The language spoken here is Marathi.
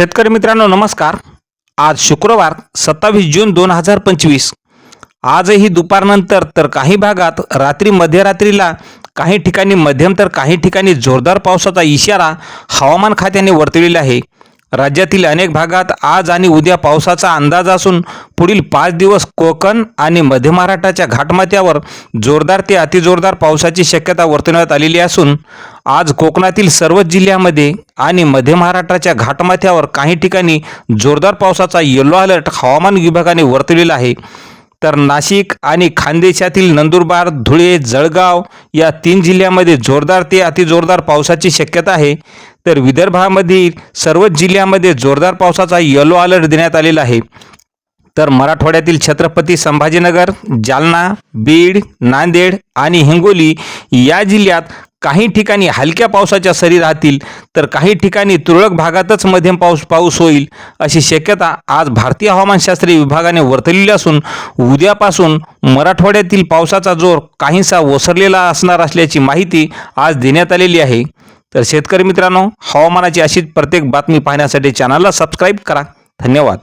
शेतकरी मित्रांनो नमस्कार. आज शुक्रवार सत्तावीस जून दोन हजार पंचवीस. आजही दुपारनंतर तर काही भागात रात्री मध्यरात्रीला काही ठिकाणी मध्यम तर काही ठिकाणी जोरदार पावसाचा इशारा हवामान खात्याने वर्तविलेला आहे. राज्यातील अनेक भागात आज आणि उद्या पावसाचा अंदाज असून पुढील पाच दिवस कोकण आणि मध्य महाराष्ट्राच्या घाटमाथ्यावर जोरदार ते अतिजोरदार पावसाची शक्यता वर्तवण्यात आलेली असून आज कोकणातील सर्वच जिल्ह्यामध्ये आणि मध्य महाराष्ट्राच्या घाटमाथ्यावर काही ठिकाणी जोरदार पावसाचा येलो अलर्ट हवामान विभागाने वर्तवलेला आहे. तर नाशिक आणि खानदेशातील नंदुरबार धुळे जळगाव या तीन जिल्ह्यामध्ये जोरदार ते अतिजोरदार पावसाची शक्यता आहे. तर विदर्भामधील सर्वच जिल्ह्यामध्ये जोरदार पावसाचा येलो अलर्ट देण्यात आलेला आहे. तर मराठवाड्यातील छत्रपती संभाजीनगर जालना बीड नांदेड आणि हिंगोली या जिल्ह्यात काही ठिकाणी हलक्या पावसाच्या सरी राहतील तर काही ठिकाणी तुरळक भागातच मध्यम पाऊस पाऊस होईल अशी शक्यता आज भारतीय हवामानशास्त्रीय विभागाने वर्तवलेली असून उद्यापासून मराठवाड्यातील पावसाचा जोर काहीसा ओसरलेला असणार असल्याची माहिती आज देण्यात आलेली आहे. तर शेतकरी मित्रांनो हवामानाची अशीच प्रत्येक बातमी पाहण्यासाठी चॅनलला सबस्क्राईब करा. धन्यवाद.